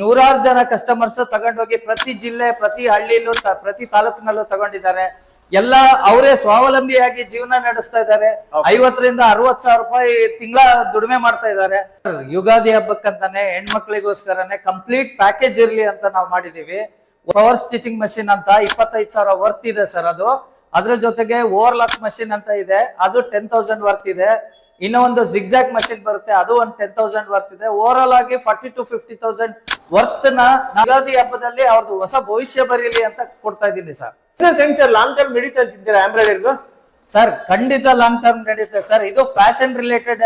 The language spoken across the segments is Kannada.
ನೂರಾರು ಜನ ಕಸ್ಟಮರ್ಸ್ ತಗೊಂಡೋಗಿ ಪ್ರತಿ ಜಿಲ್ಲೆ ಪ್ರತಿ ಹಳ್ಳಿಲೂ ಪ್ರತಿ ತಾಲೂಕಿನಲ್ಲೂ ತಗೊಂಡಿದ್ದಾರೆ. ಎಲ್ಲ ಅವರೇ ಸ್ವಾವಲಂಬಿಯಾಗಿ ಜೀವನ ನಡೆಸ್ತಾ ಇದ್ದಾರೆ. ಐವತ್ತರಿಂದ ಅರವತ್ ಸಾವಿರ ರೂಪಾಯಿ ತಿಂಗಳ ದುಡಿಮೆ ಮಾಡ್ತಾ ಇದ್ದಾರೆ. ಯುಗಾದಿ ಹಬ್ಬಕ್ಕಂತಾನೆ ಹೆಣ್ಮಕ್ಳಿಗೋಸ್ಕರನೇ ಕಂಪ್ಲೀಟ್ ಪ್ಯಾಕೇಜ್ ಇರ್ಲಿ ಅಂತ ನಾವು ಮಾಡಿದೀವಿ ಪವರ್ ಸ್ಟಿಚಿಂಗ್ ಮಷಿನ್ ಅಂತ ಇಪ್ಪತ್ತೈದು ಸಾವಿರ ವರ್ತ್ ಇದೆ ಸರ್ ಅದು. ಅದ್ರ ಜೊತೆಗೆ ಓವರ್ ಲಾಕ್ ಮಷಿನ್ ಅಂತ ಇದೆ. ಅದು ಟೆನ್ ತೌಸಂಡ್ ವರ್ತ್ ಇದೆ. ಇನ್ನೊಂದು ಒಂದು ಜಿಗ್ಜಾಕ್ ಮಷಿನ್ ಬರುತ್ತೆ. ಅದು ಒಂದು ಟೆನ್ ತೌಸಂಡ್ ವರ್ತ್ ಇದೆ. ಓವರ್ ಆಲ್ ಆಗಿ ಫಾರ್ಟಿ ಟು ಫಿಫ್ಟಿ ತೌಸಂಡ್ ವರ್ತ್ನ ಯುಗಾದಿ ಹಬ್ಬದಲ್ಲಿ ಅವ್ರದ್ದು ಹೊಸ ಭವಿಷ್ಯ ಬರೀಲಿ ಅಂತ ಕೊಡ್ತಾ ಇದ್ದೀನಿ ಸರ್. ಹೆಂಗ್ ಸರ್ ಲಾಂಗ್ ಟರ್ಮ್ ನಡೀತಾ ಅಂತಿದ್ದೀರಾ ಆಂಬ್ರಾಯ್ಡರಿದು ಸರ್ ಖಂಡಿತ ಲಾಂಗ್ ಟರ್ಮ್ ನಡೀತದೆ ಸರ್. ಇದು ಫ್ಯಾಷನ್ ರಿಲೇಟೆಡ್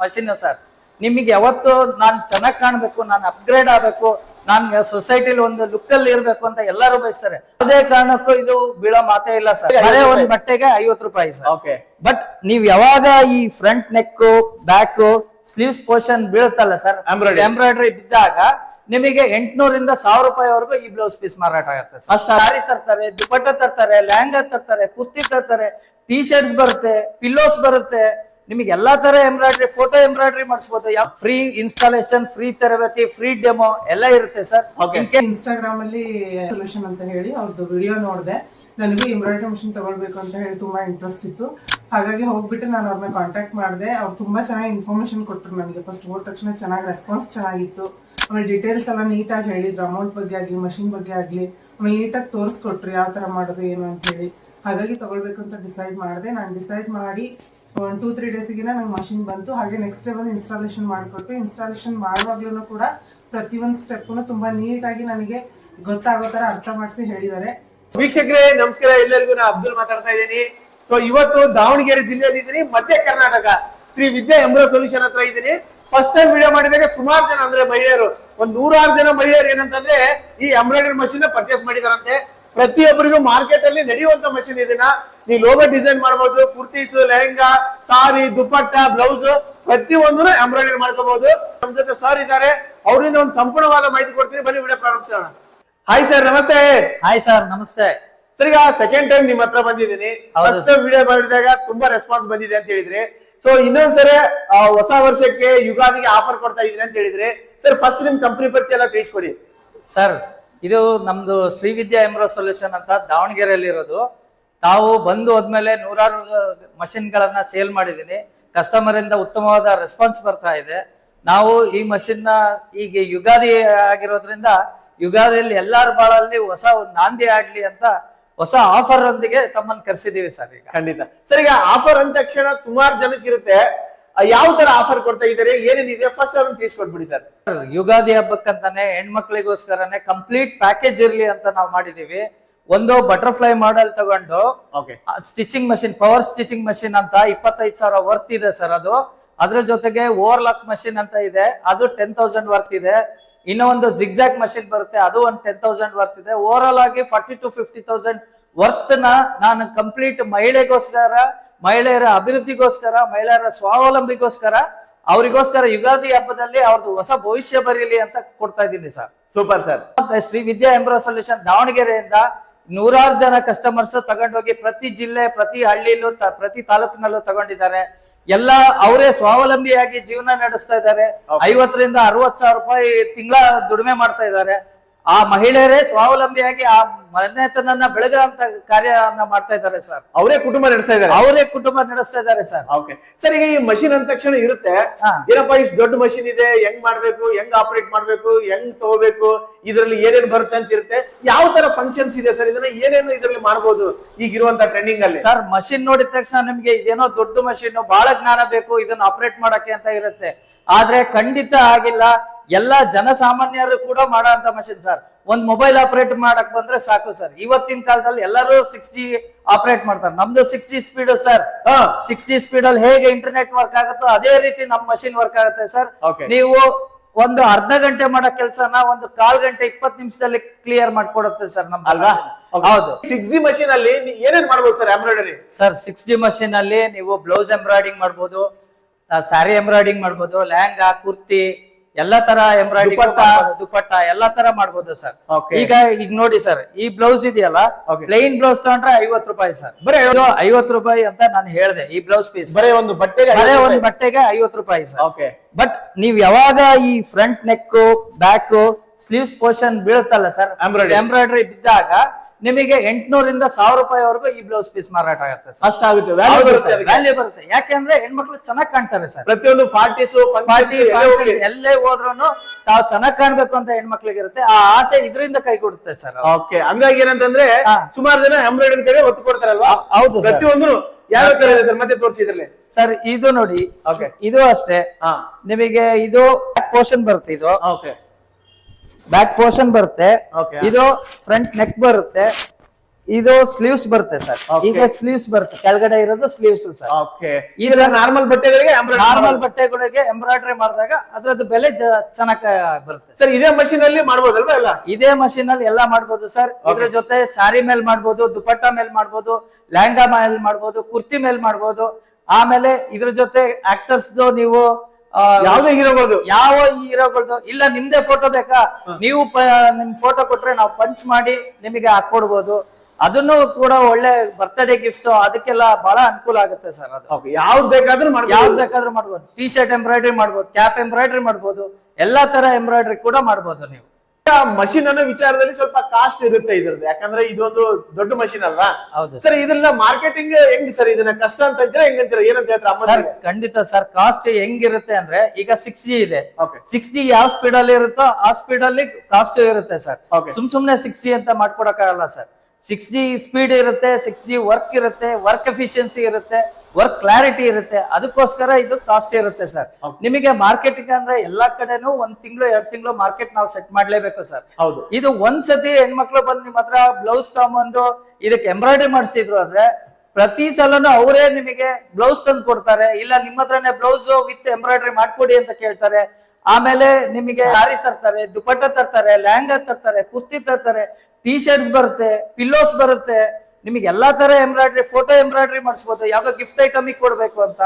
ಮಷಿನ್ ಸರ್. ನಿಮಗೆ ಯಾವತ್ತು ನಾನು ಚೆನ್ನಾಗಿ ಕಾಣ್ಬೇಕು ನಾನು ಅಪ್ಗ್ರೇಡ್ ಆಗ್ಬೇಕು ನಾನು ಸೊಸೈಟಿಲಿ ಒಂದು ಲುಕ್ ಅಲ್ಲಿ ಇರ್ಬೇಕು ಅಂತ ಎಲ್ಲರೂ ಬಯಸ್ತಾರೆ. ಅದೇ ಕಾರಣಕ್ಕೂ ಇದು ಬೀಳೋ ಮಾತೇ ಇಲ್ಲ ಸರ್. ಅದೇ ಒಂದು ಬಟ್ಟೆಗೆ ಐವತ್ತು ರೂಪಾಯಿ ಸರ್. ಓಕೆ ಬಟ್ ನೀವ್ ಯಾವಾಗ ಈ front neck back sleeves portion ಬೀಳುತ್ತಲ್ಲ sir embroidery ಬಿದ್ದಾಗ ನಿಮಗೆ ಎಂಟ್ನೂರಿಂದ ಸಾವಿರ ರೂಪಾಯಿವರೆಗೂ ಈ ಬ್ಲೌಸ್ ಪೀಸ್ ಮಾರಾಟ ಆಗುತ್ತೆ. ಅಷ್ಟು ಸಾರಿ ತರ್ತಾರೆ ದುಪಟ್ಟ ತರ್ತಾರೆ ಲ್ಯಾಂಗಾ ತರ್ತಾರೆ ಕುರ್ತಿ ತರ್ತಾರೆ ಟಿ ಶರ್ಟ್ಸ್ ಬರುತ್ತೆ ಪಿಲ್ಲೋಸ್ ಬರುತ್ತೆ. ನಿಮಗೆ ಎಲ್ಲಾ ತರ ಎಂಬ್ರಾಯ್ಡ್ರಿ ಫೋಟೋ ಎಂಬ್ರಾಯ್ಡ್ರಿ ಮಾಡಿಸ್ಬೋದು. ಫ್ರೀ ಇನ್ಸ್ಟಾಲೇಷನ್ ಫ್ರೀ ತರಬೇತಿ ಫ್ರೀ ಡೆಮೋ ಎಲ್ಲ ಇರುತ್ತೆ ಸರ್. ಇನ್ಸ್ಟಾಗ್ರಾಮ್ ಅಲ್ಲಿ ಸೊಲ್ಯೂಷನ್ ಅಂತ ಹೇಳಿ ಅವ್ರದ್ದು ವಿಡಿಯೋ ನೋಡಿದೆ. ನನಗೂ ಎಂಬ್ರಾಯ್ಡ್ರಿ ಮಿಷಿನ್ ತಗೊಳ್ಬೇಕು ಅಂತ ಹೇಳಿ ತುಂಬಾ ಇಂಟ್ರೆಸ್ಟ್ ಇತ್ತು. ಹಾಗಾಗಿ ಹೋಗ್ಬಿಟ್ಟು ನಾನು ಅವ್ರನ್ನ ಕಾಂಟ್ಯಾಕ್ಟ್ ಮಾಡಿದೆ. ಅವ್ರು ತುಂಬಾ ಚೆನ್ನಾಗಿ ಇನ್ಫಾರ್ಮೇಶನ್ ಕೊಟ್ಟರು ನನಗೆ. ಫಸ್ಟ್ ಹೋದ ತಕ್ಷಣ ಚೆನ್ನಾಗಿ ರೆಸ್ಪಾನ್ಸ್ ಚೆನ್ನಾಗಿತ್ತು. ಆಮೇಲೆ ಡೀಟೇಲ್ಸ್ ಎಲ್ಲ ನೀಟಾಗಿ ಹೇಳಿದ್ರು. ಅಮೌಂಟ್ ಬಗ್ಗೆ ಆಗಲಿ ಮಷಿನ್ ಬಗ್ಗೆ ಆಗಲಿ, ಆಮೇಲೆ ನೀಟಾಗಿ ತೋರಿಸ್ಕೊಟ್ರು ಯಾವ ತರ ಮಾಡೋದು ಏನು ಅಂತ ಹೇಳಿ. ಹಾಗಾಗಿ ತಗೊಳ್ಬೇಕು ಅಂತ ಡಿಸೈಡ್ ಮಾಡಿದೆ. ನಾನು ಡಿಸೈಡ್ ಮಾಡಿ ಒಂದು ಟೂ ತ್ರೀ ಡೇಸಿಗೆ ನಂಗೆ ಮಷಿನ್ ಬಂತು. ಹಾಗೆ ನೆಕ್ಸ್ಟ್ ಡೇ ಬಂದು ಇನ್ಸ್ಟಾಲೇಷನ್ ಮಾಡಿಕೊಟ್ಟು ಇನ್ಸ್ಟಾಲೇಷನ್ ಮಾಡುವಾಗ್ಲೂ ಕೂಡ ಪ್ರತಿಯೊಂದು ಸ್ಟೆಪ್ಪನ್ನು ತುಂಬಾ ನೀಟಾಗಿ ನನಗೆ ಗೊತ್ತಾಗೋ ತರ ಅರ್ಥ ಮಾಡಿಸಿ ಹೇಳಿದ್ದಾರೆ ವೀಕ್ಷಕರೇ, ನಮಸ್ಕಾರ. ಎಲ್ಲರಿಗೂ ನಾ ಅಬ್ದುಲ್ ಮಾತಾಡ್ತಾ ಇದ್ದೀನಿ. ಸೊ ಇವತ್ತು ದಾವಣಗೆರೆ ಜಿಲ್ಲೆಯಲ್ಲಿ ಇದ್ದೀನಿ ಮಧ್ಯ ಕರ್ನಾಟಕ ಶ್ರೀ ವಿದ್ಯಾ ಎಂಬ್ರೋ ಸೊಲ್ಯೂಷನ್ ಹತ್ರ ಇದ್ದೀನಿ. ಫಸ್ಟ್ ಟೈಮ್ ವಿಡಿಯೋ ಮಾಡಿದಾಗ ಸುಮಾರು ಜನ ಅಂದ್ರೆ ಮಹಿಳೆಯರು ಒಂದ್ ನೂರಾರು ಜನ ಮಹಿಳೆಯರು ಏನಂತಂದ್ರೆ ಈ ಎಂಬ್ರಾಯ್ಡರಿ ಮಷಿನ್ ಪರ್ಚೇಸ್ ಮಾಡಿದಾರಂತೆ. ಪ್ರತಿಯೊಬ್ಬರಿಗೂ ಮಾರ್ಕೆಟ್ ಅಲ್ಲಿ ನಡೆಯುವಂತ ಮಷಿನ್ ಇದನ್ನ. ನೀವು ಲೋಗೋ ಡಿಸೈನ್ ಮಾಡಬಹುದು ಕುರ್ತೀಸ್ ಲೆಹಂಗಾ ಸಾರಿ ದುಪ್ಪಟ್ಟ ಬ್ಲೌಸ್ ಪ್ರತಿಯೊಂದನ್ನು ಎಂಬ್ರಾಯ್ಡರಿ ಮಾಡ್ಕೋಬಹುದು. ನಮ್ ಜೊತೆ ಸರ್ ಇದ್ದಾರೆ. ಅವರಿಂದ ಒಂದು ಸಂಪೂರ್ಣವಾದ ಮಾಹಿತಿ ಕೊಡ್ತೀನಿ. ಬನ್ನಿ ವಿಡಿಯೋ ಪ್ರಾರಂಭಿಸೋಣ. ಹಾಯ್ ಸರ್ ನಮಸ್ತೆ. ಹಾಯ್ ಸರ್ ನಮಸ್ತೆ. ಸರ್ ಈಗ ಸೆಕೆಂಡ್ ಟೈಮ್ ನಿಮ್ ಹತ್ರ ಬಂದಿದ್ದೀನಿ. ಫಸ್ಟ್ ಟೈಮ್ ವಿಡಿಯೋ ಮಾಡಿದಾಗ ತುಂಬಾ ರೆಸ್ಪಾನ್ಸ್ ಬಂದಿದೆ ಅಂತ ಹೇಳಿದ್ರಿ. ಸೊ ಇನ್ನೊಂದ್ಸರಿ ಹೊಸ ವರ್ಷಕ್ಕೆ ಯುಗಾದಿಗೆ ಆಫರ್ ಕೊಡ್ತಾ ಇದೀನಿ ಅಂತ ಹೇಳಿದ್ರೆ ಸರ್ ಫಸ್ಟ್ ನಿಮ್ ಕಂಪನಿ ಪರಿಚಯ ಎಲ್ಲ ತಿಳಿಸ್ಕೊಡಿ. ಸರ್ ಇದು ನಮ್ದು ಶ್ರೀವಿದ್ಯಾ ಎಂಬ್ರೋ ಸೊಲ್ಯೂಷನ್ ಅಂತ ದಾವಣಗೆರೆಯಲ್ಲಿ ಇರೋದು. ತಾವು ಬಂದು ಹೋದ್ಮೇಲೆ ನೂರಾರು ಮಷಿನ್ಗಳನ್ನ ಸೇಲ್ ಮಾಡಿದ್ದೀನಿ. ಕಸ್ಟಮರ್ ಇಂದ ಉತ್ತಮವಾದ ರೆಸ್ಪಾನ್ಸ್ ಬರ್ತಾ ಇದೆ. ನಾವು ಈ ಮಷಿನ್ನ ಈಗ ಯುಗಾದಿ ಆಗಿರೋದ್ರಿಂದ, ಯುಗಾದಿಯಲ್ಲಿ ಎಲ್ಲಾರ ಬಾಳಲ್ಲಿ ಹೊಸ ನಾಂದಿ ಆಡ್ಲಿ ಅಂತ ಹೊಸ ಆಫರ್ ಒಂದಿಗೆ ತಮ್ಮನ್ನು ಕರೆಸಿದೀವಿ ಸರ್ ಈಗ. ಖಂಡಿತ. ಸರ್ ಈಗ ಆಫರ್ ಅಂದ ತಕ್ಷಣ ಸುಮಾರು ಜನಕ್ಕೆ ಇರುತ್ತೆ ಯಾವ ತರ ಆಫರ್ ಕೊಡ್ತಾ ಇದ್ದಾರೆ? ಏನೇನಿದೆ ಫಸ್ಟ್ ಅದನ್ನ ತಿಳಿಸ್ಕೊಟ್ಬಿಡಿ ಸರ್. ಯುಗಾದಿ ಹಬ್ಬಕ್ಕಂತಾನೆ ಹೆಣ್ಮಕ್ಳಿಗೋಸ್ಕರನೇ ಕಂಪ್ಲೀಟ್ ಪ್ಯಾಕೇಜ್ ಇರ್ಲಿ ಅಂತ ನಾವು ಮಾಡಿದೀವಿ. ಒಂದು ಬಟರ್ಫ್ಲೈ ಮಾಡೆಲ್ ತಗೊಂಡು okay stitching machine power stitching machine ಅಂತ ಇಪ್ಪತ್ತೈದು ಸಾವಿರ ವರ್ತ್ ಇದೆ ಸರ್ ಅದು. ಅದ್ರ ಜೊತೆಗೆ ಓವರ್ ಲಾಕ್ ಮಷಿನ್ ಅಂತ ಇದೆ. ಅದು ಟೆನ್ ತೌಸಂಡ್ ವರ್ತ್ ಇದೆ. ಇನ್ನೂ ಒಂದು ಜಿಗ್ಜಾಕ್ ಮಷಿನ್ ಬರುತ್ತೆ. ಅದು ಒಂದು ಟೆನ್ ತೌಸಂಡ್ ವರ್ತ್ ಇದೆ. ಓವರ್ ಆಲ್ ಆಗಿ forty two fifty thousand worth ನಾನು ಕಂಪ್ಲೀಟ್ ಮಹಿಳೆಗೋಸ್ಕರ ಮಹಿಳೆಯರ ಅಭಿವೃದ್ಧಿಗೋಸ್ಕರ ಮಹಿಳೆಯರ ಸ್ವಾವಲಂಬಿಗೋಸ್ಕರ ಅವರಿಗೋಸ್ಕರ ಯುಗಾದಿ ಹಬ್ಬದಲ್ಲಿ ಅವ್ರದ್ದು ಹೊಸ ಭವಿಷ್ಯ ಬರೀಲಿ ಅಂತ ಕೊಡ್ತಾ ಇದ್ದೀನಿ sir. Super sir. Shri Vidya embro solution ದಾವಣಗೆರೆಯಿಂದ ನೂರಾರು ಜನ ಕಸ್ಟಮರ್ಸ್ ತಗೊಂಡೋಗಿ ಪ್ರತಿ ಜಿಲ್ಲೆ ಪ್ರತಿ ಹಳ್ಳಿಲೂ ಪ್ರತಿ ತಾಲೂಕಿನಲ್ಲೂ ತಗೊಂಡಿದ್ದಾರೆ. ಎಲ್ಲ ಅವರೇ ಸ್ವಾವಲಂಬಿಯಾಗಿ ಜೀವನ ನಡೆಸ್ತಾ ಇದ್ದಾರೆ. ಐವತ್ತರಿಂದ ಅರವತ್ ಸಾವಿರ ರೂಪಾಯಿ ತಿಂಗಳ ದುಡಿಮೆ ಮಾಡ್ತಾ ಇದ್ದಾರೆ ಆ ಮಹಿಳೆಯರೇ ಸ್ವಾವಲಂಬಿಯಾಗಿ ಆ ಮನೆತನನ್ನ ಬೆಳಗುವಂತ ಕಾರ್ಯವನ್ನ ಮಾಡ್ತಾ ಇದ್ದಾರೆ ಸರ್. ಅವರೇ ಕುಟುಂಬ ನಡೆಸ್ತಾ ಇದ್ದಾರೆ? ಅವರೇ ಕುಟುಂಬ ನಡೆಸ್ತಾ ಇದ್ದಾರೆ ಸರ್. ಓಕೆ. ಸರ್ ಈಗ ಈ ಮಷಿನ್ ಅಂದ ತಕ್ಷಣ ಇರುತ್ತೆ. ಏನಪ್ಪಾ ಇಷ್ಟು ದೊಡ್ಡ ಮಷಿನ್ ಇದೆ ಹೆಂಗ್ ಮಾಡ್ಬೇಕು ಹೆಂಗ್ ಆಪರೇಟ್ ಮಾಡ್ಬೇಕು ಹೆಂಗ್ ತಗೋಬೇಕು ಇದರಲ್ಲಿ ಏನೇನ್ ಬರುತ್ತೆ ಅಂತ ಇರುತ್ತೆ. ಯಾವ ತರ ಫಂಕ್ಷನ್ಸ್ ಇದೆ ಸರ್? ಇದನ್ನ ಏನೇನು ಇದರಲ್ಲಿ ಮಾಡಬಹುದು ಈಗಿರುವಂತ ಟ್ರೆಂಡಿಂಗ್ ಅಲ್ಲಿ? ಸರ್ ಮಷಿನ್ ನೋಡಿದ ತಕ್ಷಣ ನಿಮ್ಗೆ ಇದೇನೋ ದೊಡ್ಡ ಮಷಿನ್ ಬಹಳ ಜ್ಞಾನ ಬೇಕು ಇದನ್ನ ಆಪರೇಟ್ ಮಾಡಕ್ಕೆ ಅಂತ ಇರುತ್ತೆ. ಆದ್ರೆ ಖಂಡಿತ ಆಗಿಲ್ಲ. ಎಲ್ಲಾ ಜನಸಾಮಾನ್ಯರು ಕೂಡ ಮಾಡೋ ಅಂತ ಮಷಿನ್ ಸರ್. ಒಂದ್ ಮೊಬೈಲ್ ಆಪರೇಟ್ ಮಾಡಕ್ ಬಂದ್ರೆ ಸಾಕು ಸರ್. ಇವತ್ತಿನ ಕಾಲದಲ್ಲಿ ಎಲ್ಲರೂ ಸಿಕ್ಸ್ ಜಿ ಆಪರೇಟ್ ಮಾಡ್ತಾರೆ. ನಮ್ದು six G speed sir. Six G speed ಅಲ್ಲಿ ಹೇಗೆ ಇಂಟರ್ನೆಟ್ ವರ್ಕ್ ಆಗುತ್ತೋ ಅದೇ ರೀತಿ ನಮ್ ಮಷಿನ್ ವರ್ಕ್ ಆಗುತ್ತೆ ಸರ್. ನೀವು ಒಂದು ಅರ್ಧ ಗಂಟೆ ಮಾಡೋ ಕೆಲಸನ ಒಂದು ಕಾಲ್ ಗಂಟೆ ಇಪ್ಪತ್ತು ನಿಮಿಷದಲ್ಲಿ ಕ್ಲಿಯರ್ ಮಾಡ್ಕೊಡುತ್ತೆ ಸರ್ ನಮ್ ಅಲ್ವಾ? ಹೌದು. ಸಿಕ್ಸ್ ಜಿ ಮಷಿನ್ ಅಲ್ಲಿ ಏನೇನ್ ಮಾಡ್ಬೋದು sir embroidery sir six G machine ಅಲ್ಲಿ ನೀವು ಬ್ಲೌಸ್ ಎಂಬ್ರಾಯ್ಡಿಂಗ್ ಮಾಡ್ಬೋದು ಸ್ಯಾರಿ ಎಂಬ್ರಾಯ್ಡಿಂಗ್ ಮಾಡ್ಬೋದು ಲೆಹಂಗಾ ಕುರ್ತಿ ಎಲ್ಲಾ ತರ ಎಂಬ್ರಾಯ್ಡರಿ ದುಪಟ್ಟ. ಎಲ್ಲಾ ತರ ಮಾಡ್ಬೋದು ಸರ್ ಈಗ ಈಗ ನೋಡಿ ಸರ್ ಈ ಬ್ಲೌಸ್ ಇದೆಯಲ್ಲ. ಪ್ಲೈನ್ ಬ್ಲೌಸ್ ತಗೊಂಡ್ರೆ ಐವತ್ ರೂಪಾಯಿ ಸರ್ ಬರೀ ಐವತ್ತು ರೂಪಾಯಿ ಅಂತ ನಾನು ಹೇಳ್ದೆ ಈ ಬ್ಲೌಸ್ ಪೀಸ್ ಬರೀ ಒಂದು ಬಟ್ಟೆಗೆ ಬರೇ ಒಂದು ಬಟ್ಟೆಗೆ ಐವತ್ ರೂಪಾಯಿ ಸರ್ ಓಕೆ ಬಟ್ ನೀವ್ ಯಾವಾಗ ಈ front neck back sleeves portion ಬೀಳುತ್ತಲ್ಲ sir. Embroidery ಬಿದ್ದಾಗ ನಿಮಗೆ ಎಂಟ್ನೂರಿಂದ ಸಾವಿರ ರೂಪಾಯಿವರೆಗೂ ಈ ಬ್ಲೌಸ್ ಪೀಸ್ ಮಾರಾಟ ಆಗುತ್ತೆ ಸರ್. ಅಷ್ಟಾಗುತ್ತೆ ವ್ಯಾಲ್ಯೂ ಬರುತ್ತೆ ಅದಕ್ಕೆ. ವ್ಯಾಲ್ಯೂ ಬರುತ್ತೆ. ಯಾಕೆಂದ್ರೆ ಹೆಣ್ಮಕ್ಳು ಚೆನ್ನಾಗಿ ಕಾಣ್ತಾರೆ ಸರ್. ಪ್ರತಿಯೊಂದು ಪಾರ್ಟೀಸ್ ಪಾರ್ಟಿ ಎಲ್ಲೇ ಹೋದ್ರು ತಾವು ಚೆನ್ನಾಗಿ ಕಾಣ್ಬೇಕು ಅಂತ ಹೆಣ್ಮಕ್ಳಿಗೆ ಇರುತ್ತೆ ಆ ಆಸೆ ಇದರಿಂದ ಕೈ ಕೊಡುತ್ತೆ ಸರ್ ಓಕೆ ಹಂಗಾಗಿ ಏನಂತಂದ್ರೆ ಹಾ. ಸುಮಾರು ಜನ ಎಂಬ್ರಾಯ್ಡರಿ ಕಡೆ ಒತ್ತು ಕೊಡ್ತಾರಲ್ವಾ? ಹೌದು ಪ್ರತಿಯೊಂದ್ರು ಪ್ರತಿಯೊಂದು ಯಾವ ತರ ಇದೆ ಸರ್? ಮತ್ತೆ ತೋರಿಸಿ ಇದ್ರಲ್ಲಿ. ಸರ್ ಇದು ನೋಡಿ. ಓಕೆ ಇದು ಅಷ್ಟೇ. ಹಾ. ನಿಮಗೆ ಇದು ಪೋರ್ಷನ್ ಬರುತ್ತೆ ಇದು. ಓಕೆ ಬ್ಯಾಕ್ ಪೋರ್ಷನ್ ಬರುತ್ತೆ. ಇದು ಫ್ರಂಟ್ ನೆಕ್ ಬರುತ್ತೆ. ಇದು ಸ್ಲೀವ್ಸ್ ಬರುತ್ತೆ ಸರ್. ಈಗ ಸ್ಲೀವ್ಸ್ ಬರುತ್ತೆ. ಕೆಳಗಡೆ ಇರೋದು ಸ್ಲೀವ್ಸ್ ಸರ್ ಓಕೆ ಈಗ ನಾರ್ಮಲ್ ಬಟ್ಟೆಗಳಿಗೆ ನಾರ್ಮಲ್ ಬಟ್ಟೆಗಳಿಗೆ ಎಂಬ್ರಾಯ್ಡ್ರಿ ಮಾಡಿದಾಗ ಅದ್ರದ್ದು ಬೆಲೆ ಚೆನ್ನಾಗಿ ಬರುತ್ತೆ. ಸರ್ ಇದೇ ಮಷೀನ್ ಅಲ್ಲಿ ಮಾಡ್ಬೋದಲ್ವಾ ಎಲ್ಲ? ಇದೇ ಮಷೀನ್ ಅಲ್ಲಿ ಎಲ್ಲ ಮಾಡ್ಬೋದು ಸರ್ ಇದ್ರ ಜೊತೆ ಸಾರಿ ಮೇಲ್ ಮಾಡ್ಬೋದು ದುಪಟ್ಟ ಮೇಲ್ ಮಾಡ್ಬೋದು ಲೆಹಂಗಾ ಮೇಲ್ ಮಾಡ್ಬೋದು ಕುರ್ತಿ ಮೇಲ್ ಮಾಡ್ಬೋದು. ಆಮೇಲೆ ಇದ್ರ ಜೊತೆ ಆಕ್ಟರ್ಸ್ ನೀವು ಯಾವ್ದೇ ಹೀರೋಗಳದು ಯಾವ ಹೀರೋಗಳದು ಇಲ್ಲ ನಿಮ್ದೇ ಫೋಟೋ ಬೇಕಾ? ನೀವು ನಿಮ್ ಫೋಟೋ ಕೊಟ್ರೆ ನಾವು ಪಂಚ್ ಮಾಡಿ ನಿಮಗೆ ಹಾಕೊಡ್ಬೋದು. ಅದನ್ನು ಕೂಡ ಒಳ್ಳೆ ಬರ್ತ್ಡೇ ಗಿಫ್ಟ್ಸ್ ಅದಕ್ಕೆಲ್ಲ ಬಹಳ ಅನುಕೂಲ ಆಗುತ್ತೆ ಸರ್ ಅದು. ಯಾವ್ದು ಬೇಕಾದ್ರೂ ಯಾವ್ದು ಬೇಕಾದ್ರೂ ಮಾಡ್ಬೋದು. ಟಿ ಶರ್ಟ್ ಎಂಬ್ರಾಯ್ಡ್ರಿ ಮಾಡ್ಬೋದು ಕ್ಯಾಪ್ ಎಂಬ್ರಾಯ್ಡ್ರಿ ಮಾಡ್ಬೋದು ಎಲ್ಲಾ ತರ ಎಂಬ್ರಾಯ್ಡ್ರಿ ಕೂಡ ಮಾಡ್ಬೋದು ನೀವು. ಮಷೀನ್ ಅನ್ನೋ ವಿಚಾರದಲ್ಲಿ ಸ್ವಲ್ಪ ಕಾಸ್ಟ್ ಇರುತ್ತೆ ಇದ್ರದ್ದು. ಯಾಕಂದ್ರೆ ಇದೊಂದು ದೊಡ್ಡ ಮಷಿನ್ ಅಲ್ವಾ? ಹೌದು. ಸರ್ ಇದನ್ನ ಮಾರ್ಕೆಟಿಂಗ್ ಹೆಂಗ್ ಸರ್ ಇದನ್ನ ಕಷ್ಟ ಅಂತ ಅಂತೀರಾ? ಹೆಂಗಂತೀರಾ ಏನಂತ ಹೇಳ್ತಾರೆ ಸರ್ ಖಂಡಿತ ಸರ್ ಕಾಸ್ಟ್ ಹೆಂಗಿರುತ್ತೆ ಅಂದ್ರೆ ಈಗ ಸಿಕ್ಸ್ ಜಿ ಇದೆ. ಸಿಕ್ಸ್ ಜಿ ಯಾವ ಸ್ಪೀಡ್ ಅಲ್ಲಿ ಇರುತ್ತೋ ಆ ಸ್ಪೀಡ್ ಅಲ್ಲಿ ಕಾಸ್ಟ್ ಇರುತ್ತೆ ಸರ್. Okay. ಸುಮ್ ಸುಮ್ನೆ ಸಿಕ್ಸ್ ಜಿ ಅಂತ ಮಾಡ್ಕೊಡಕ್ಕಾಗಲ್ಲ ಸರ್. ಸಿಕ್ಸ್ ಜಿ ಸ್ಪೀಡ್ ಇರುತ್ತೆ ಸಿಕ್ಸ್ ಜಿ ವರ್ಕ್ ಇರುತ್ತೆ ವರ್ಕ್ ಎಫಿಷಿಯನ್ಸಿ ಇರುತ್ತೆ. ವರ್ಕ್ ಕ್ಲಾರಿಟಿ ಇರುತ್ತೆ. ಅದಕ್ಕೋಸ್ಕರ ಇದು ಕಾಸ್ಟ್ ಇರುತ್ತೆ ಸರ್ ನಿಮಗೆ ಮಾರ್ಕೆಟಿಂಗ್ ಅಂದ್ರೆ ಎಲ್ಲಾ ಕಡೆನೂ ಒಂದ್ ತಿಂಗಳು ಎರಡ್ ತಿಂಗಳು ಮಾರ್ಕೆಟ್ ನಾವು ಸೆಟ್ ಮಾಡ್ಲೇಬೇಕು ಸರ್ ಹೌದು. ಇದು ಒಂದ್ಸತಿ ಹೆಣ್ಮಕ್ಳು ಬಂದು ನಿಮ್ಮ ಹತ್ರ ಬ್ಲೌಸ್ ತಗೊಂಬಂದು ಇದಕ್ಕೆ ಎಂಬ್ರಾಯ್ಡ್ರಿ ಮಾಡಿಸಿದ್ರು ಅಂದ್ರೆ ಪ್ರತಿ ಸಲನು ಅವರೇ ನಿಮಗೆ ಬ್ಲೌಸ್ ತಂದು ಕೊಡ್ತಾರೆ. ಇಲ್ಲ ನಿಮ್ಮ ಹತ್ರನೇ ಬ್ಲೌಸ್ ವಿತ್ ಎಂಬ್ರಾಯ್ಡ್ರಿ ಮಾಡ್ಕೊಡಿ ಅಂತ ಕೇಳ್ತಾರೆ. ಆಮೇಲೆ ನಿಮಗೆ ಸಾರಿ ತರ್ತಾರೆ ದುಪಟ್ಟ ತರ್ತಾರೆ ಲೆಹಂಗಾ ತರ್ತಾರೆ ಕುರ್ತಿ ತರ್ತಾರೆ ಟಿ ಶರ್ಟ್ಸ್ ಬರುತ್ತೆ ಪಿಲ್ಲೋಸ್ ಬರುತ್ತೆ. ನಿಮಗೆ ಎಲ್ಲಾ ತರ ಎಂಬ್ರಾಯ್ಡ್ರಿ ಫೋಟೋ ಎಂಬ್ರಾಯ್ಡ್ರಿ ಮಾಡಿಸ್ಬೋದು. ಯಾವ್ದೋ ಗಿಫ್ಟ್ ಐಟಮ್ ಕೊಡ್ಬೇಕು ಅಂತ.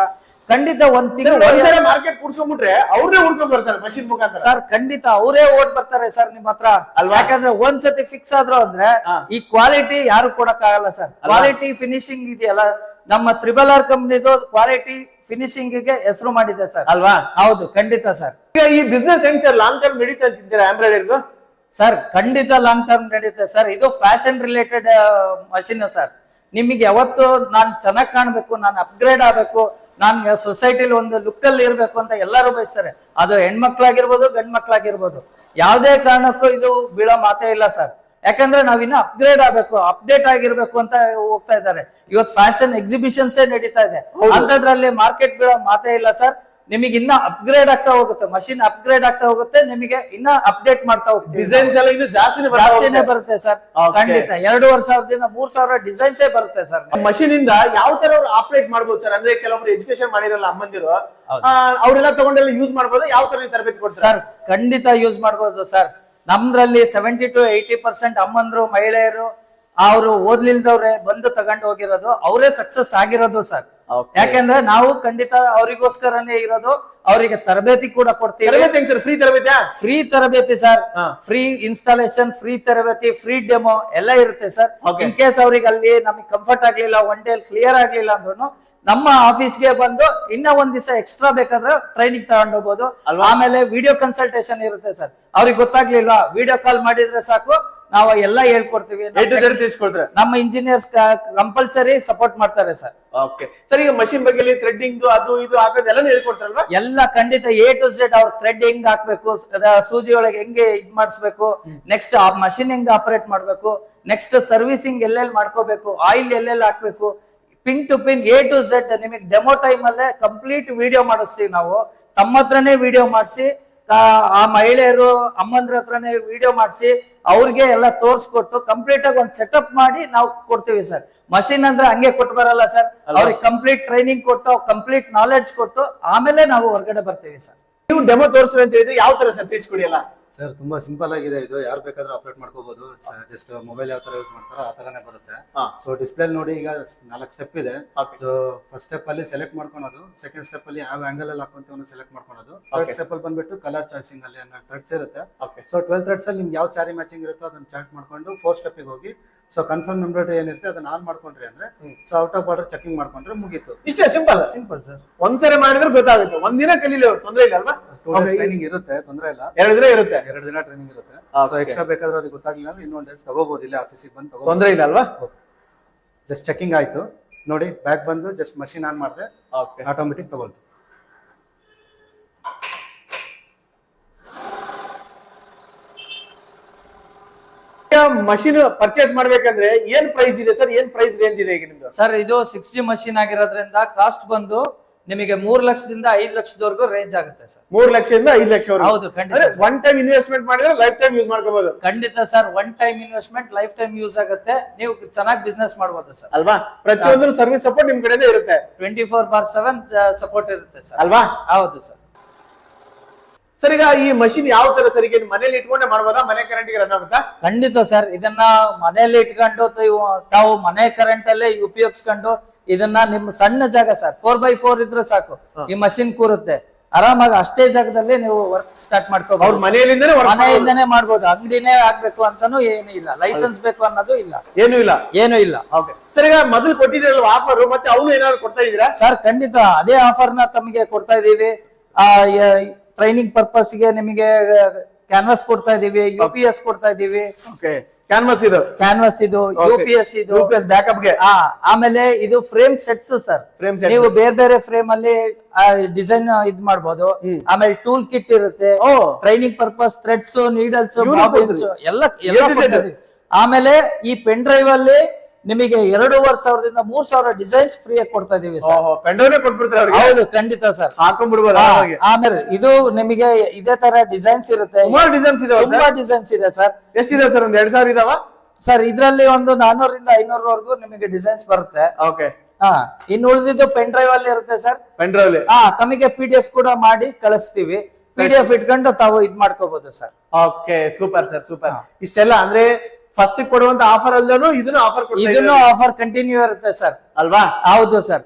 ಖಂಡಿತ ಒಂದ್ ತಿಂಗಳು ಮಾರ್ಕೆಟ್ ಕುಡ್ಸ್ಕೊಂಡ್ಬಿಟ್ರೆ ಅವ್ರೇ ಹುಡ್ಕೊಂಡ್ ಬರ್ತಾರೆ ಮಷೀನ್ ಮುಖಾಂತರ. ಸರ್ ಖಂಡಿತ ಅವರೇ ಓಡ್ ಬರ್ತಾರೆ ಸರ್ ನಿಮ್ ಹತ್ರ. ಅಲ್ವಾ? ಯಾಕಂದ್ರೆ ಒಂದ್ಸತಿ ಫಿಕ್ಸ್ ಆದ್ರು ಅಂದ್ರೆ. ಈ ಕ್ವಾಲಿಟಿ ಯಾರು ಕೊಡಕ್ ಆಗಲ್ಲ ಸರ್ ಕ್ವಾಲಿಟಿ ಫಿನಿಶಿಂಗ್ ಇದೆಯಲ್ಲ. ನಮ್ಮ ತ್ರಿಬಲ್ ಆರ್ ಕಂಪ್ನಿದು ಕ್ವಾಲಿಟಿ ಫಿನಿಶಿಂಗ್ಗೆ ಹೆಸರು ಮಾಡಿದೆ ಸರ್. ಅಲ್ವಾ? ಹೌದು ಖಂಡಿತ ಸರ್. ಈಗ ಈ ಬಿಸ್ನೆಸ್ ಹೆಂಗ್ ಸರ್? ಲಾಂಗ್ ಟರ್ಮ್ ನಡೀತಾ ಅಂತಿದ್ದೀರಾ ಎಂಬ್ರಾಯ್ಡರಿದು ಸರ್ ಖಂಡಿತ ಲಾಂಗ್ ಟರ್ಮ್ ನಡೆಯುತ್ತೆ ಸರ್ ಇದು ಫ್ಯಾಷನ್ ರಿಲೇಟೆಡ್ ಮಷಿನ್ ಸರ್ ನಿಮಗೆ ಯಾವತ್ತು ನಾನು ಚೆನ್ನಾಗಿ ಕಾಣಬೇಕು ನಾನು ಅಪ್ಗ್ರೇಡ್ ಆಗಬೇಕು ನಾನು ಸೊಸೈಟಿಲಿ ಒಂದು ಲುಕ್ ಅಲ್ಲಿ ಇರ್ಬೇಕು ಅಂತ ಎಲ್ಲರೂ ಬಯಸ್ತಾರೆ. ಅದು ಹೆಣ್ಮಕ್ಳಾಗಿರ್ಬೋದು ಗಂಡ್ ಮಕ್ಳಾಗಿರ್ಬೋದು ಯಾವುದೇ ಕಾರಣಕ್ಕೂ ಇದು ಬೀಳೋ ಮಾತೇ ಇಲ್ಲ ಸರ್ ಯಾಕಂದ್ರೆ ನಾವಿನ್ನ ಅಪ್ಗ್ರೇಡ್ ಆಗಬೇಕು ಅಪ್ಡೇಟ್ ಆಗಿರ್ಬೇಕು ಅಂತ ಹೋಗ್ತಾ ಇದ್ದಾರೆ. ಇವತ್ತು ಫ್ಯಾಷನ್ ಎಕ್ಸಿಬಿಷನ್ಸೇ ನಡೀತಾ ಇದೆ. ಅಂತದ್ರಲ್ಲಿ ಮಾರ್ಕೆಟ್ ಬೀಳೋ ಮಾತೇ ಇಲ್ಲ ಸರ್ ನಿಮಗೆ ಇನ್ನ ಅಪ್ಗ್ರೇಡ್ ಆಗ್ತಾ ಹೋಗುತ್ತೆ ಮಷಿನ್ ಅಪ್ಗ್ರೇಡ್ ಆಗ್ತಾ ಹೋಗುತ್ತೆ ನಿಮಗೆ ಇನ್ನ ಅಪ್ಡೇಟ್ ಮಾಡ್ತಾ ಹೋಗ್ತೀವಿ ಡಿಸೈನ್ಸ್ ಎಲ್ಲ ಇನ್ನು ಜಾಸ್ತಿ ಜಾಸ್ತಿನೇ ಬರುತ್ತೆ ಸರ್. ಖಂಡಿತ. ಎರಡೂವರೆ ಸಾವಿರದಿಂದ ಮೂರ್ ಸಾವಿರ ಡಿಸೈನ್ಸೇ ಬರುತ್ತೆ ಸರ್. ಮಷಿನ್ ಇಂದ ಯಾವ ತರ ಅವ್ರು ಆಪರೇಟ್ ಮಾಡ್ಬೋದು ಸರ್? ಅಂದ್ರೆ ಕೆಲವೊಬ್ರು ಎಜುಕೇಶನ್ ಮಾಡಿರಲ್ಲ ಅಮ್ಮಂದಿರು ಅವರೆಲ್ಲ ತಗೊಂಡೆಲ್ಲ ಯೂಸ್ ಮಾಡ್ಬೋದು ಯಾವ ತರ ತರಬೇತಿ ಕೊಡ್ತಾರೆ? ಸರ್ ಖಂಡಿತ ಯೂಸ್ ಮಾಡ್ಬೋದು ಸರ್. ನಮ್ದ್ರಲ್ಲಿ ಸೆವೆಂಟಿ ಟು ಏಯ್ಟಿ ಪರ್ಸೆಂಟ್ ಅಮ್ಮಂದ್ರು ಮಹಿಳೆಯರು ಅವರು ಓದ್ಲಿಲ್ದವ್ರೆ ಬಂದು ತಗೊಂಡು ಹೋಗಿರೋದು ಅವರೇ ಸಕ್ಸಸ್ ಆಗಿರೋದು ಸರ್. ಯಾಕಂದ್ರೆ ನಾವು ಖಂಡಿತ ಅವರಿಗೋಸ್ಕರನೇ ಇರೋದು ಅವರಿಗೆ ತರಬೇತಿ ಕೂಡ ಕೊಡ್ತೀವಿ. ಸರ್ ಫ್ರೀ ತರಬೇತಿ ಫ್ರೀ ತರಬೇತಿ ಸರ್ ಫ್ರೀ ಇನ್ಸ್ಟಾಲೇಷನ್ ಫ್ರೀ ತರಬೇತಿ ಫ್ರೀ ಡೆಮೋ ಎಲ್ಲ ಇರುತ್ತೆ ಸರ್. ಇನ್ ಕೇಸ್ ಅವ್ರಿಗೆ ಅಲ್ಲಿ ನಮಗೆ ಕಂಫರ್ಟ್ ಆಗ್ಲಿಲ್ಲ ಒನ್ ಡೇ ಕ್ಲಿಯರ್ ಆಗ್ಲಿಲ್ಲ ಅಂದ್ರೂ ನಮ್ಮ ಆಫೀಸ್ಗೆ ಬಂದು ಇನ್ನ ಒಂದ್ ದಿವಸ ಎಕ್ಸ್ಟ್ರಾ ಬೇಕಾದ್ರೆ ಟ್ರೈನಿಂಗ್ ತಗೊಂಡ್ ಹೋಗ್ಬೋದು. ಅಲ್ವಾ? ಆಮೇಲೆ ವಿಡಿಯೋ ಕನ್ಸಲ್ಟೇಷನ್ ಇರುತ್ತೆ ಸರ್ ಅವ್ರಿಗೆ ಗೊತ್ತಾಗ್ಲಿಲ್ಲ ವಿಡಿಯೋ ಕಾಲ್ ಮಾಡಿದ್ರೆ ಸಾಕು ನಾವು ಎಲ್ಲ ಹೇಳ್ಕೊಡ್ತೀವಿ. ನಮ್ಮ ಇಂಜಿನಿಯರ್ಸ್ ಕಂಪಲ್ಸರಿ ಸಪೋರ್ಟ್ ಮಾಡ್ತಾರೆ ಸರ್. ಓಕೆ ಸರ್ ಈಗ ಮಷಿನ್ ಬಗ್ಗೆ ಥ್ರೆಡ್ಡಿಂಗ್ ಅದು ಇದು ಹಾಕೋದೆಲ್ಲ ಎಲ್ಲ ಹೇಳ್ಕೊಡ್ತಾರಲ್ವಾ? ಎಲ್ಲ ಖಂಡಿತ ಎ ಟು ಝೆಡ್ ಅವ್ರ ಥ್ರೆಡ್ ಹೆಂಗ್ ಹಾಕ್ಬೇಕು ಸೂಜಿ ಒಳಗೆ ಹೆಂಗೆ ಇದ್ ಮಾಡಿಸ್ಬೇಕು ನೆಕ್ಸ್ಟ್ ಆ ಮಷಿನ್ ಹೆಂಗ್ ಆಪರೇಟ್ ಮಾಡ್ಬೇಕು ನೆಕ್ಸ್ಟ್ ಸರ್ವಿಸಿಂಗ್ ಎಲ್ಲೆಲ್ಲಿ ಮಾಡ್ಕೋಬೇಕು ಆಯಿಲ್ ಎಲ್ಲೆಲ್ಲಿ ಹಾಕ್ಬೇಕು pin to pin A to Z ನಿಮಗೆ ಡೆಮೋ ಟೈಮ್ ಅಲ್ಲೇ ಕಂಪ್ಲೀಟ್ ವಿಡಿಯೋ ಮಾಡಿಸ್ತೀವಿ ನಾವು. ತಮ್ಮ ಹತ್ರನೇ ವಿಡಿಯೋ ಮಾಡಿಸಿ ಆ ಮಹಿಳೆಯರು ಅಮ್ಮಂದ್ರ ಹತ್ರನೇ ವಿಡಿಯೋ ಮಾಡಿಸಿ ಅವ್ರಿಗೆ ಎಲ್ಲ ತೋರಿಸ್ಕೊಟ್ಟು ಕಂಪ್ಲೀಟ್ ಆಗಿ ಒಂದು ಸೆಟಪ್ ಮಾಡಿ ನಾವು ಕೊಡ್ತೀವಿ ಸರ್ ಮಷಿನ್ ಅಂದ್ರೆ ಹಂಗೆ ಕೊಟ್ಟು ಬರಲ್ಲ ಸರ್ ಅವ್ರಿಗೆ ಕಂಪ್ಲೀಟ್ ಟ್ರೈನಿಂಗ್ ಕೊಟ್ಟು ಕಂಪ್ಲೀಟ್ ನಾಲೆಡ್ಜ್ ಕೊಟ್ಟು ಆಮೇಲೆ ನಾವು ಹೊರಗಡೆ ಬರ್ತೀವಿ ಸರ್ ನೀವು ಡೆಮೋ ತೋರಿಸ್ತಾರೆ ಅಂತ ಹೇಳಿದ್ರೆ ಯಾವ ತರ ಸರ್ ತಿಳಿಸ್ಕೊಡಿ ಎಲ್ಲ? ಸರ್ ತುಂಬಾ ಸಿಂಪಲ್ ಆಗಿದೆ ಇದು. ಯಾರು ಬೇಕಾದ್ರೂ ಆಪರೇಟ್ ಮಾಡ್ಕೋಬಹುದು ಜಸ್ಟ್ ಮೊಬೈಲ್ ಯಾವ ತರ ಯೂಸ್ ಮಾಡ್ತಾರೋ ಆ ತರನೇ ಬರುತ್ತೆ. ಹಾ. ಸೊ ಡಿಸ್ಪ್ಲೇ ನೋಡಿ ಈಗ ನಾಲ್ಕು ಸ್ಟೆಪ್ ಇದೆ. Okay. ಫಸ್ಟ್ ಸ್ಟೆಪ್ ಅಲ್ಲಿ ಸೆಲೆಕ್ಟ್ ಮಾಡ್ಕೊಳೋದು. ಸೆಕೆಂಡ್ ಸ್ಟೆಪ್ ಅಲ್ಲಿ ಯಾವ ಆಂಗಲ್ ಅಲ್ಲಿ ಹಾಕೊಂತೀವಿ ಸೆಲೆಕ್ಟ್ ಮಾಡ್ಕೊಳೋದು. Okay. ಥರ್ಡ್ ಸ್ಟೆಪ್ ಅಲ್ಲಿ ಬಂದ್ಬಿಟ್ಟು ಕಲರ್ ಚಾಯ್ಸಿಂಗ್ ಅಲ್ಲಿ ಥ್ರೆಡ್ಸ್ ಇರುತ್ತೆ. ಓಕೆ ಸೊ ಟ್ವೆಲ್ ಥ್ರೆಡ್ಸ್ ಅಲ್ಲಿ ನಿಮ್ಗೆ ಯಾವ ಸ್ಯಾರಿ ಮ್ಯಾಚಿಂಗ್ ಇರುತ್ತೋ ಅದನ್ನ ಚಾರ್ಟ್ ಮಾಡ್ಕೊಂಡು ಫೋರ್ ಸ್ಟೆಪ್ಗೆ ಹೋಗಿ ಸೊ ಕನ್ಫರ್ಮ್ ಎಂಬ್ರಾಯ್ಡ್ರಿ ಏನಿರುತ್ತೆ ಅದನ್ನ ಆನ್ ಮಾಡ್ಕೊಂಡ್ರಿ ಅಂದ್ರೆ so out of border checking ಮಾಡ್ಕೊಂಡ್ರೆ ಮುಗೀತು. ಇಷ್ಟೇ ಸಿಂಪಲ್ ಸಿಂಪಲ್ ಸರ್ ಒಂದ್ಸರಿ ಮಾಡಿದ್ರೆ ಗೊತ್ತಾಗುತ್ತೆ. ಒಂದಿನ ಕಲೀಲಿ ಅವ್ರು ತೊಂದ್ರೆ ಇಲ್ಲ ಅಲ್ವಾ? ಟ್ರೈನಿಂಗ್ ಇರುತ್ತೆ ತೊಂದರೆ ಇಲ್ಲ. ಎರಡು ದಿನ ಇರುತ್ತೆ. ಎರಡು ದಿನ ಟ್ರೈನಿಂಗ್ ಇರುತ್ತೆ. ಸೊ ಎಕ್ಸ್ಟ್ರಾ ಬೇಕಾದ್ರೆ ಅವ್ರಿಗೆ ಗೊತ್ತಾಗ್ಲಿಲ್ಲ ಅಂದ್ರೆ ಇನ್ನೊಂದು ಡೇಸ್ ತಗೋಬಹುದು ಇಲ್ಲ ಆಫೀಸಿಗೆ ಬಂದು ತಗೋ ತೊಂದ್ರೆ ಇಲ್ಲ ಅಲ್ವಾ? ಜಸ್ಟ್ ಚೆಕಿಂಗ್ ಆಯ್ತು. ನೋಡಿ ಬ್ಯಾಗ್ ಬಂದು ಜಸ್ಟ್ ಮಷಿನ್ ಆನ್ ಮಾಡಿದೆ. ಓಕೆ ಆಟೋಮೆಟಿಕ್ ತಗೊಳ್ತು. ಮಷಿನ್ ಪರ್ಚೇಸ್ ಮಾಡ್ಬೇಕಂದ್ರೆ ಏನ್ ಪ್ರೈಸ್ ಇದೆ ಸರ್? ಏನ್ ಪ್ರೈಸ್ ರೇಂಜ್ ಇದೆ ಈಗ ನಿಮ್ದು? ಸರ್ ಇದು ಸಿಕ್ಸ್ ಜಿ ಮಷಿನ್ ಆಗಿರೋದ್ರಿಂದ ಕಾಸ್ಟ್ ಬಂದು ನಿಮಗೆ ಮೂರ್ ಲಕ್ಷದಿಂದ ಐದು ಲಕ್ಷದವರೆಗೂ ರೇಂಜ್ ಆಗುತ್ತೆ ಸರ್. ಮೂರ್ ಲಕ್ಷದಿಂದ ಐದು ಲಕ್ಷ ಹೌದು, ಖಂಡಿತ. ಒನ್ ಟೈಮ್ ಇನ್ವೆಸ್ಟ್ಮೆಂಟ್ ಮಾಡಿದ್ರೆ ಲೈಫ್ ಟೈಮ್ ಯೂಸ್ ಮಾಡ್ಕೋಬಹುದು ಖಂಡಿತ sir one time investment lifetime use ಆಗುತ್ತೆ. ನೀವು ಚೆನ್ನಾಗಿ ಬಿಸ್ನೆಸ್ ಮಾಡಬಹುದು ಸರ್. ಅಲ್ವಾ? ಪ್ರತಿಯೊಂದು ಸರ್ವಿಸ್ ಸಪೋರ್ಟ್ ನಿಮ್ ಕಡೆಯಿಂದ ಇರುತ್ತೆ. Twenty four bar seven support ಇರುತ್ತೆ ಸರ್. ಅಲ್ವಾ? ಹೌದು ಸರ್. ಸರ್ ಈಗ ಈ ಮಷಿನ್ ಯಾವ ತರ ಸರ್? ಈಗ ಮನೇಲಿ ಇಟ್ಕೊಂಡೆ ಮಾಡ್ಬೋದಾ? ಮನೆ ಕರೆಂಟ್ ರನ್ ಆಗುತ್ತಾ? ಖಂಡಿತ ಸರ್ ಇದನ್ನ ಮನೆಯಲ್ಲಿ ಇಟ್ಕೊಂಡು ತಾವು- ಮನೆ ಕರೆಂಟ್ ಅಲ್ಲೇ ಉಪಯೋಗಿಸ್ಕೊಂಡು ಇದನ್ನ ನಿಮ್ ಸಣ್ಣ ಜಾಗ ಸರ್ ಫೋರ್ ಬೈ ಫೋರ್ ಇದ್ರೆ ಸಾಕು. ಈ ಮಷಿನ್ ಕೂರುತ್ತೆ. ಆರಾಮಾಗಿ ಅಷ್ಟೇ ಜಾಗದಲ್ಲಿ ನೀವು ವರ್ಕ್ ಸ್ಟಾರ್ಟ್ ಅವ್ರ ಮಾಡ್ಕೋಬಹುದು ಮಾಡ್ಬೋದು. ಮನೆಯಿಂದನೇ ಮಾಡ್ಬೋದು. ಅಂಗಡಿನೇ ಆಗ್ಬೇಕು ಅಂತಾನು ಏನು ಇಲ್ಲ. ಲೈಸೆನ್ಸ್ ಬೇಕು ಅನ್ನೋದು ಇಲ್ಲ. ಏನು ಇಲ್ಲ? ಏನು ಇಲ್ಲ. ಓಕೆ. ಸರ್ ಈಗ ಮೊದಲು ಕೊಟ್ಟಿದ್ರಲ್ವ ಆಫರ್ ಮತ್ತೆ ಅವನು ಏನಾದ್ರು ಕೊಡ್ತಾ ಇದೀರಾ ಸರ್ ಖಂಡಿತ. ಅದೇ ಆಫರ್ನ ತಮಗೆ ಕೊಡ್ತಾ ಇದೀವಿ ಟ್ರೈನಿಂಗ್ ಪರ್ಪಸ್ಗೆ ನಿಮಗೆ ಕ್ಯಾನ್ವಾಸ್ ಕೊಡ್ತಾ ಇದೀವಿ ಯು ಪಿ ಎಸ್ ಕೊಡ್ತಾ ಇದೀವಿ ಓಕೆ ಕ್ಯಾನ್ವಾಸ್ ಇದು? ಕ್ಯಾನ್ವಾಸ್ ಇದು ಯು ಪಿ ಎಸ್ ಇದು. ಯುಪಿಎಸ್ ಬ್ಯಾಕಪ್ಗೆ ಆ, ಆಮೇಲೆ ಇದು frame sets sir frame set ನೀವು ಬೇರೆ ಬೇರೆ ಫ್ರೇಮ್ ಅಲ್ಲಿ ಡಿಸೈನ್ ಇದ್ ಮಾಡ್ಬೋದು. ಆಮೇಲೆ ಟೂಲ್ ಕಿಟ್ ಇರುತ್ತೆ. ಟ್ರೈನಿಂಗ್ ಪರ್ಪಸ್ ಥ್ರೆಡ್ಸ್ ನೀಡಲ್ಸ್ ಎಲ್ಲ. ಆಮೇಲೆ ಈ ಪೆನ್ ಡ್ರೈವ್ ಅಲ್ಲಿ ನಿಮಗೆ ಎರಡೂವರೆ ಸಾವಿರದಿಂದ ಮೂರ್ ಸಾವಿರ ಡಿಸೈನ್ಸ್ ಫ್ರೀ ಆಗಿ ಕೊಡ್ತಾ ಇದೀವಿ ಸರ್ ಹೌದು ಖಂಡಿತ ಸರ್ ಹಾಕೊಂಡ್ಬಿಡ್ಬೋದು. ಆಮೇಲೆ ಇದು ನಿಮಗೆ ಇದೇ ತರ ಡಿಸೈನ್ಸ್ ಇರುತ್ತೆ. ಡಿಸೈನ್ಸ್ ಇದಾವ ತುಂಬಾ ಡಿಸೈನ್ಸ್ ಇದೆ ಸರ್ ಎಷ್ಟಿದೆ ಸರ್ ಒಂದ್ ಎರಡ್ ಸಾವಿರ ಇದಾವ? ಸರ್ ಇದ್ರಲ್ಲಿ ಒಂದು ನಾನೂರಿಂದ ಐನೂರವರೆಗೂ ನಿಮಗೆ ಡಿಸೈನ್ಸ್ ಬರುತ್ತೆ. ಓಕೆ. ಹಾ ಇನ್ನು ಉಳಿದಿದ್ದು ಪೆನ್ ಡ್ರೈವ್ ಅಲ್ಲಿ ಇರುತ್ತೆ ಸರ್ ಪೆನ್ ಡ್ರೈವ್ ಹಾ ತಮಗೆ ಪಿ ಡಿ ಎಫ್ ಕೂಡ ಮಾಡಿ ಕಳಿಸ್ತೀವಿ. ಪಿ ಡಿ ಎಫ್ ಇಟ್ಕೊಂಡು ತಾವು ಇದ್ ಮಾಡ್ಕೋಬಹುದು sir okay super sir super. ಇಷ್ಟೆಲ್ಲ ಅಂದ್ರೆ ಫಸ್ಟ್ ಕೊಡುವಂತ ಆಫರ್ ಅಲ್ಲೂ ಇದನ್ನು ಆಫರ್ ಇದನ್ನು ಆಫರ್ ಕಂಟಿನ್ಯೂ ಇರುತ್ತೆ ಸರ್ ಅಲ್ವಾ? ಹೌದು ಸರ್